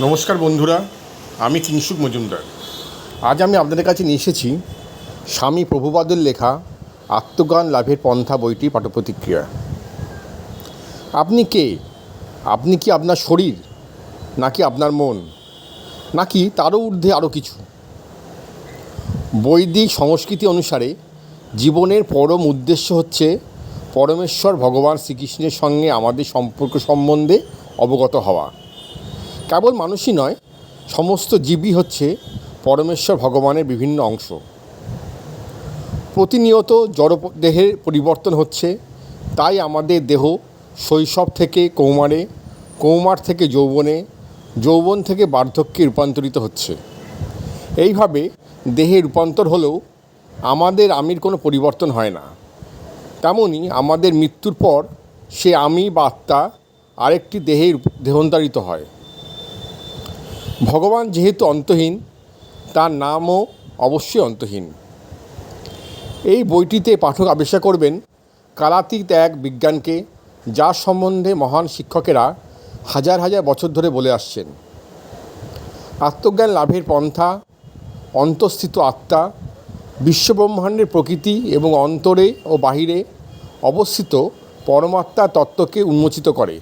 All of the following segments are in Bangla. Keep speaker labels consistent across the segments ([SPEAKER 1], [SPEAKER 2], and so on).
[SPEAKER 1] নমস্কার বন্ধুরা, আমি কিংসুক মজুমদার। আজ আমি আপনাদের কাছে নিয়ে এসেছি স্বামী প্রভুপাদের লেখা আত্মজ্ঞান লাভের পন্থা বইটি পাঠপ্রতিক্রিয়া। আপনি কে? আপনি কি আপনার শরীর? নাকি আপনার মন? নাকি তারও ঊর্ধ্বে আরও কিছু? বৈদিক সংস্কৃতি অনুসারে জীবনের পরম উদ্দেশ্য হচ্ছে পরমেশ্বর ভগবান শ্রীকৃষ্ণের সঙ্গে আমাদের সম্পর্ক সম্বন্ধে অবগত হওয়া। কেবল মানুষই নয়, সমস্ত জীবই হচ্ছে পরমেশ্বর ভগবানের বিভিন্ন অংশ। প্রতিনিয়ত জড় দেহের পরিবর্তন হচ্ছে, তাই আমাদের দেহ শৈশব থেকে কৌমারে, কৌমার থেকে যৌবনে, যৌবন থেকে বার্ধক্যে রূপান্তরিত হচ্ছে। এইভাবে দেহে রূপান্তর হলেও আমাদের আমির কোনো পরিবর্তন হয় না। তেমনই আমাদের মৃত্যুর পর সে আমি বা আত্মা আরেকটি দেহে দেহান্তরিত হয়। ভগবান যেহেতু অন্তহীন, তার নামও অবশ্যই অন্তহীন। এই বইটিতে পাঠক আবিষ্কার করবেন কালাতীত এক বিজ্ঞানকে, যার সম্বন্ধে মহান শিক্ষকেরা হাজার হাজার বছর ধরে বলে আসছেন। আত্মজ্ঞান লাভের পন্থা, অন্তঃস্থিত আত্মা, বিশ্বব্রহ্মাণ্ডের প্রকৃতি এবং অন্তরে ও বাহিরে অবস্থিত পরমাত্মা তত্ত্বকে উন্মোচিত করে।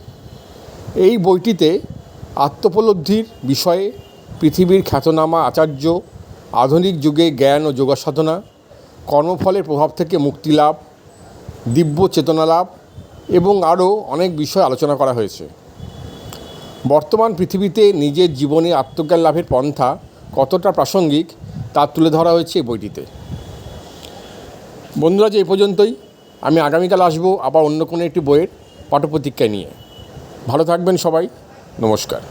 [SPEAKER 1] এই বইটিতে আত্মোপলব্ধির বিষয়ে পৃথিবীর খ্যাতনামা আচার্য, আধুনিক যুগে জ্ঞান ও যোগসাধনা, কর্মফলের প্রভাব থেকে মুক্তি লাভ, দিব্য চেতনা লাভ এবং আরও অনেক বিষয় আলোচনা করা হয়েছে। বর্তমান পৃথিবীতে নিজের জীবনে আত্মজ্ঞান লাভের পন্থা কতটা প্রাসঙ্গিক তা তুলে ধরা হয়েছে এই বইটিতে। বন্ধুরা, যে এই পর্যন্তই। আমি আগামীকাল আসব আবার অন্য কোনো একটি বইয়ের পাঠ্যপ্রতিজ্ঞা নিয়ে। ভালো থাকবেন সবাই। নমস্কার।